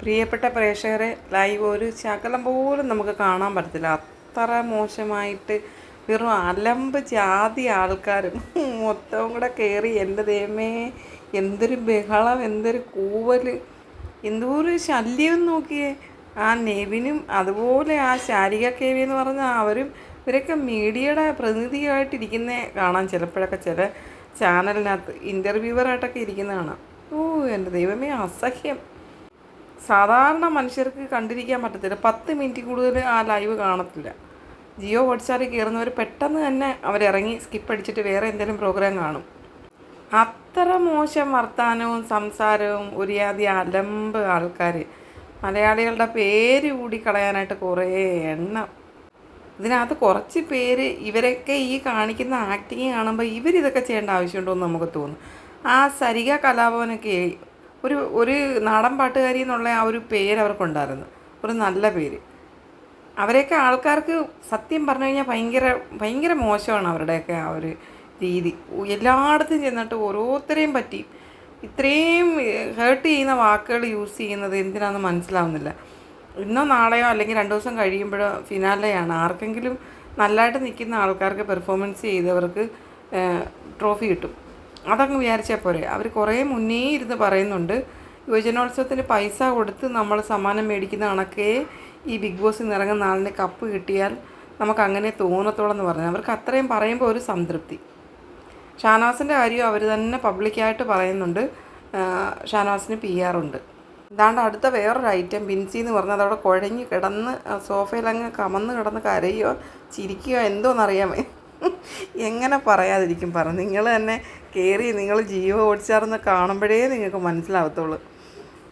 പ്രിയപ്പെട്ട പ്രേക്ഷകരെ ലൈവ് ഒരു ശകലം പോലും നമുക്ക് കാണാൻ പറ്റത്തില്ല. അത്ര മോശമായിട്ട് വെറും അലമ്പ് ജാതി ആൾക്കാരും മൊത്തവും കൂടെ കയറി എന്റെ ദൈവമേ എന്തൊരു ബഹളം എന്തൊരു കൂവൽ എന്തോരു ശല്യം നോക്കിയേ. ആ നെവിനും അതുപോലെ ആ ശാരിക കേവി എന്ന് പറഞ്ഞാൽ അവരും ഇവരൊക്കെ മീഡിയയുടെ പ്രതിനിധിയായിട്ടിരിക്കുന്ന കാണാം. ചിലപ്പോഴൊക്കെ ചില ചാനലിനകത്ത് ഇന്റർവ്യൂവറായിട്ടൊക്കെ ഇരിക്കുന്ന കാണാം ഓ എന്റെ ദൈവമേ അസഹ്യം. സാധാരണ മനുഷ്യർക്ക് കണ്ടിരിക്കാൻ പറ്റത്തില്ല. പത്ത് മിനിറ്റ് കൂടുതൽ ആ ലൈവ് കാണത്തില്ല. ജിയോ ഹോട്ട്സ്റ്റാറിൽ കയറുന്നവർ പെട്ടെന്ന് തന്നെ അവരിറങ്ങി സ്കിപ്പ് അടിച്ചിട്ട് വേറെ എന്തെങ്കിലും പ്രോഗ്രാം കാണും. അത്ര മോശം വർത്തമാനവും സംസാരവും ഒരുയാതി അലമ്പ് ആൾക്കാർ മലയാളികളുടെ പേര് കൂടി കളയാനായിട്ട് കുറേ എണ്ണം. ഇതിനകത്ത് കുറച്ച് പേര് ഇവരൊക്കെ ഈ കാണിക്കുന്ന ആക്ടിങ് കാണുമ്പോൾ ഇവരിതൊക്കെ ചെയ്യേണ്ട ആവശ്യമുണ്ടോ എന്ന് നമുക്ക് തോന്നും. ആ സരിക കലാഭവനൊക്കെ ഒരു ഒരു നാടൻ പാട്ടുകാരി എന്നുള്ള ആ ഒരു പേര് അവർക്കുണ്ടായിരുന്നു. ഒരു നല്ല പേര്. അവരെയൊക്കെ ആൾക്കാർക്ക് സത്യം പറഞ്ഞു കഴിഞ്ഞാൽ ഭയങ്കര ഭയങ്കര മോശമാണ് അവരുടെയൊക്കെ ആ ഒരു രീതി. എല്ലായിടത്തും ചെന്നിട്ട് ഓരോരുത്തരെയും പറ്റി. ഇത്രയും ഹേർട്ട് ചെയ്യുന്ന വാക്കുകൾ യൂസ് ചെയ്യുന്നത് എന്തിനാണെന്ന് മനസ്സിലാവുന്നില്ല. ഇന്നോ നാളെയോ അല്ലെങ്കിൽ രണ്ട് ദിവസം കഴിയുമ്പോഴോ ഫിനാലെയാണ് ആർക്കെങ്കിലും നല്ലതായിട്ട് നിൽക്കുന്ന ആൾക്കാർക്ക് പെർഫോമൻസ് ചെയ്തവർക്ക് ട്രോഫി കിട്ടും. അതങ്ങ് വിചാരിച്ചാൽ പോരെ. അവർ കുറേ മുന്നേ ഇരുന്ന് പറയുന്നുണ്ട് യുവജനോത്സവത്തിന് പൈസ കൊടുത്ത് നമ്മൾ സമ്മാനം മേടിക്കുന്ന കണക്കേ ഈ ബിഗ് ബോസിൽ നിന്ന് ഇറങ്ങുന്ന ആളിന് കപ്പ് കിട്ടിയാൽ നമുക്ക് അങ്ങനെ തോന്നത്തോളം എന്ന് പറഞ്ഞു. അവർക്ക് അത്രയും പറയുമ്പോൾ ഒരു സംതൃപ്തി. ഷാനവാസിന്റെ കാര്യം അവർ തന്നെ പബ്ലിക്കായിട്ട് പറയുന്നുണ്ട്. ഷാനവാസിന് പി ആർ ഉണ്ട്. ഇതാണ്ട് അടുത്ത വേറൊരു ഐറ്റം ബിൻസി എന്ന് പറഞ്ഞാൽ അതവിടെ കുഴഞ്ഞ് കിടന്ന് സോഫയിൽ അങ്ങ് കമന്ന് കിടന്ന് കരയോ ചിരിക്കുകയോ എന്തോന്നറിയാമേ? എങ്ങനെ പറയാതിരിക്കും? പറ. നിങ്ങൾ തന്നെ കയറി നിങ്ങൾ ജീവ ഓടിച്ചാർന്ന് കാണുമ്പോഴേ നിങ്ങൾക്ക് മനസ്സിലാവത്തുള്ളൂ.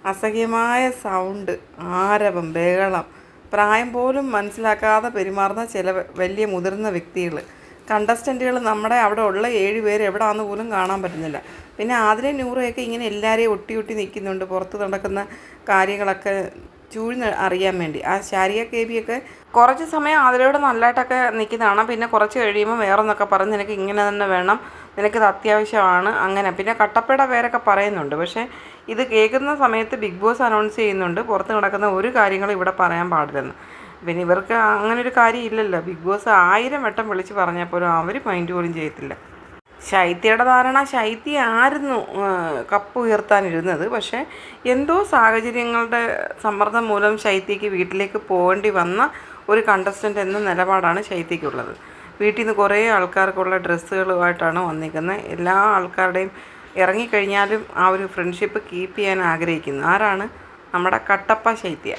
അസഹ്യമായ സൗണ്ട് ആരവം ബഹളം പ്രായം പോലും മനസ്സിലാക്കാതെ പെരുമാറുന്ന ചില വലിയ മുതിർന്ന വ്യക്തികൾ. കണ്ടസ്റ്റന്റുകൾ നമ്മുടെ അവിടെ ഉള്ള ഏഴ് പേര് എവിടെയാണെന്ന് പോലും കാണാൻ പറ്റുന്നില്ല. പിന്നെ ആതിരെ നൂറയൊക്കെ ഇങ്ങനെ എല്ലാവരെയും ഒട്ടി ഒട്ടി നിൽക്കുന്നുണ്ട്. പുറത്ത് നടക്കുന്ന കാര്യങ്ങളൊക്കെ ചൂഴ്ന്ന് അറിയാൻ വേണ്ടി. ആ ശാരിക കേബിയൊക്കെ കുറച്ച് സമയം അതിലൂടെ നല്ലതായിട്ടൊക്കെ നിൽക്കുന്നതാണ്. പിന്നെ കുറച്ച് കഴിയുമ്പോൾ വേറൊന്നൊക്കെ പറഞ്ഞ് നിനക്ക് ഇങ്ങനെ തന്നെ വേണം. നിനക്കിത് അത്യാവശ്യമാണ്. അങ്ങനെ. പിന്നെ കട്ടപ്പയുടെ പേരൊക്കെ പറയുന്നുണ്ട്. പക്ഷേ ഇത് കേൾക്കുന്ന സമയത്ത് ബിഗ് ബോസ് അനൗൺസ് ചെയ്യുന്നുണ്ട്. പുറത്ത് നടക്കുന്ന ഒരു കാര്യങ്ങളും ഇവിടെ പറയാൻ പാടില്ലെന്ന്. പിന്നെ ഇവർക്ക് അങ്ങനെ ഒരു കാര്യം ഇല്ലല്ലോ. ബിഗ് ബോസ് ആയിരം വട്ടം വിളിച്ച് പറഞ്ഞാൽ പോലും അവർ മൈൻഡ് പോലും ചെയ്യത്തില്ല. ശൈത്യയുടെ ധാരണ ശൈത്യ ആയിരുന്നു കപ്പ് ഉയർത്താനിരുന്നത് പക്ഷേ എന്തോ സാഹചര്യങ്ങളുടെ സമ്മർദ്ദം മൂലം ശൈത്യയ്ക്ക് വീട്ടിലേക്ക് പോകേണ്ടി വന്ന ഒരു കണ്ടസ്റ്റന്റ് എന്ന നിലപാടാണ് ശൈത്യയ്ക്കുള്ളത്. വീട്ടിൽ നിന്ന് കുറേ ആൾക്കാർക്കുള്ള ഡ്രസ്സുകളുമായിട്ടാണ് വന്നിരിക്കുന്നത്. എല്ലാ ആൾക്കാരുടെയും ഇറങ്ങിക്കഴിഞ്ഞാലും ആ ഒരു ഫ്രണ്ട്ഷിപ്പ് കീപ്പ് ചെയ്യാൻ ആഗ്രഹിക്കുന്നു. ആരാണ്? നമ്മുടെ കട്ടപ്പ ശൈത്യ.